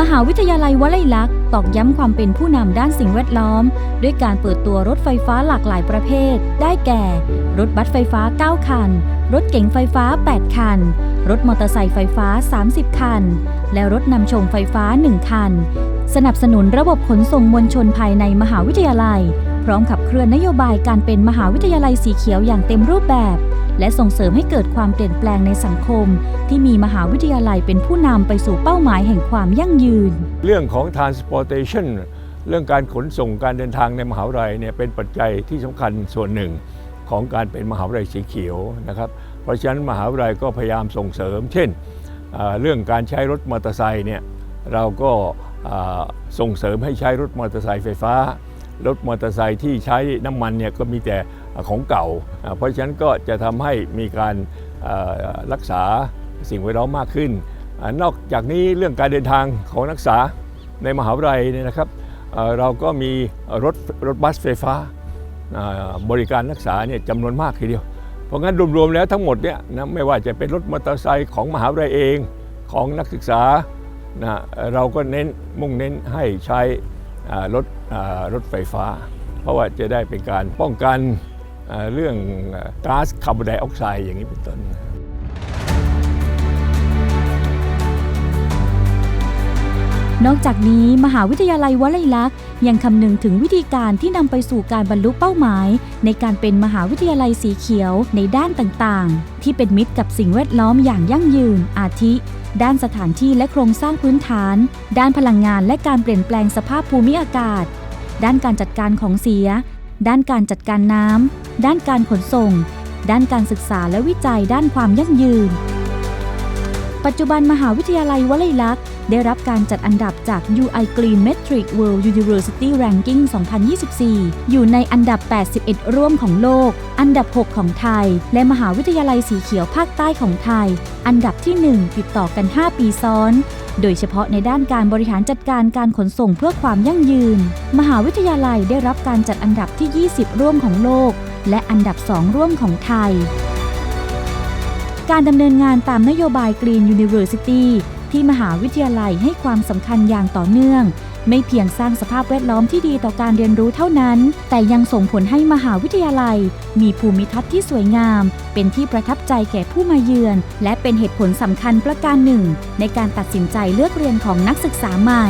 มหาวิทยาลัยวลัยลักษณ์ตอกย้ำความเป็นผู้นำด้านสิ่งแวดล้อม ด้วยการเปิดตัวรถไฟฟ้าหลากหลายประเภท ได้แก่ รถบัสไฟฟ้า 9 คัน รถเก๋งไฟฟ้า 8 คัน รถมอเตอร์ไซค์ไฟฟ้า 30 คัน และรถนำชมไฟฟ้า 1 คัน สนับสนุนระบบขนส่งมวลชนภายในมหาวิทยาลัย พร้อมขับเคลื่อนนโยบายการเป็นมหาวิทยาลัยสีเขียวอย่างเต็มรูปแบบ และส่งเสริมให้เกิดความเปลี่ยนแปลงในสังคม ที่มีมหาวิทยาลัยเป็นผู้นำไปสู่เป้าหมายแห่งความยั่งยืน เรื่องของ transportation เรื่องการขนส่งการเดินทางในมหาวิทยาลัยเนี่ยเป็นปัจจัยที่สำคัญส่วนหนึ่งของการเป็นมหาวิทยาลัยสีเขียวนะครับ เพราะฉะนั้นมหาวิทยาลัยก็พยายามส่งเสริม เช่น เรื่องการใช้รถมอเตอร์ไซค์เนี่ยเราก็ส่งเสริมให้ใช้รถมอเตอร์ไซค์ไฟฟ้า รถมอเตอร์ไซค์ที่ใช้น้ำมันเนี่ยก็มีแต่ ของเก่า เพราะฉะนั้นก็จะทำให้มีการรักษาสิ่งแวดล้อมมากขึ้นอนอกจากนี้เรื่องการเดินทางของนักศึกษาในมหาวิทยาลัยเนี่ยนะครับเราก็มีรถรถบัสไฟฟ้าบริการนักศึกษาเนี่ยจำนวนมากทีเดียว เพราะงั้นรวมๆแล้วทั้งหมดเนี่ยนะไม่ว่าจะเป็นรถมอเตอร์ไซค์ของมหาวิทยาลัยเองของนักศึกษานะเราก็เน้นมุ่งเน้นให้ใช้รถรถไฟฟ้า เพราะว่าจะได้เป็นการป้องกัน เรื่องก๊าซคาร์บอนไดออกไซด์อย่างนี้เป็นต้นนอกจากนี้มหาวิทยาลัยวลัยลักษณ์ยังคำนึงถึงวิธีการที่นำไปสู่การบรรลุเป้าหมาย ในการเป็นมหาวิทยาลัยสีเขียวในด้านต่างๆ ที่เป็นมิตรกับสิ่งแวดล้อมอย่างยั่งยืน อาทิ ด้านสถานที่และโครงสร้างพื้นฐาน ด้านพลังงานและการเปลี่ยนแปลงสภาพภูมิอากาศ ด้านการจัดการของเสีย ด้านการจัดการน้ำ ด้านการขนส่ง ด้านการศึกษาและวิจัยด้านความยั่งยืน ปัจจุบันมหาวิทยาลัยวลัยลักษณ์ได้รับการจัดอันดับจาก UI Green Metric World University Ranking 2024 อยู่ในอันดับ 81 ร่วมของโลก อันดับ 6 ของไทย และมหาวิทยาลัยสีเขียวภาคใต้ของไทย อันดับที่ 1 ติดต่อกัน 5 ปีซ้อน โดยเฉพาะในด้านการบริหารจัดการการขนส่งเพื่อความยั่งยืน มหาวิทยาลัยได้รับการจัดอันดับที่ 20 ร่วมของโลก และอันดับ 2 ร่วมของไทย การดำเนินงานตามนโยบาย Green University ที่มหาวิทยาลัยให้ความสำคัญอย่างต่อเนื่อง ไม่เพียงสร้างสภาพแวดล้อมที่ดีต่อการเรียนรู้เท่านั้น แต่ยังส่งผลให้มหาวิทยาลัย มีภูมิทัศน์ที่สวยงาม เป็นที่ประทับใจแก่ผู้มาเยือน และเป็นเหตุผลสำคัญประการหนึ่ง ในการตัดสินใจเลือกเรียนของนักศึกษาใหม่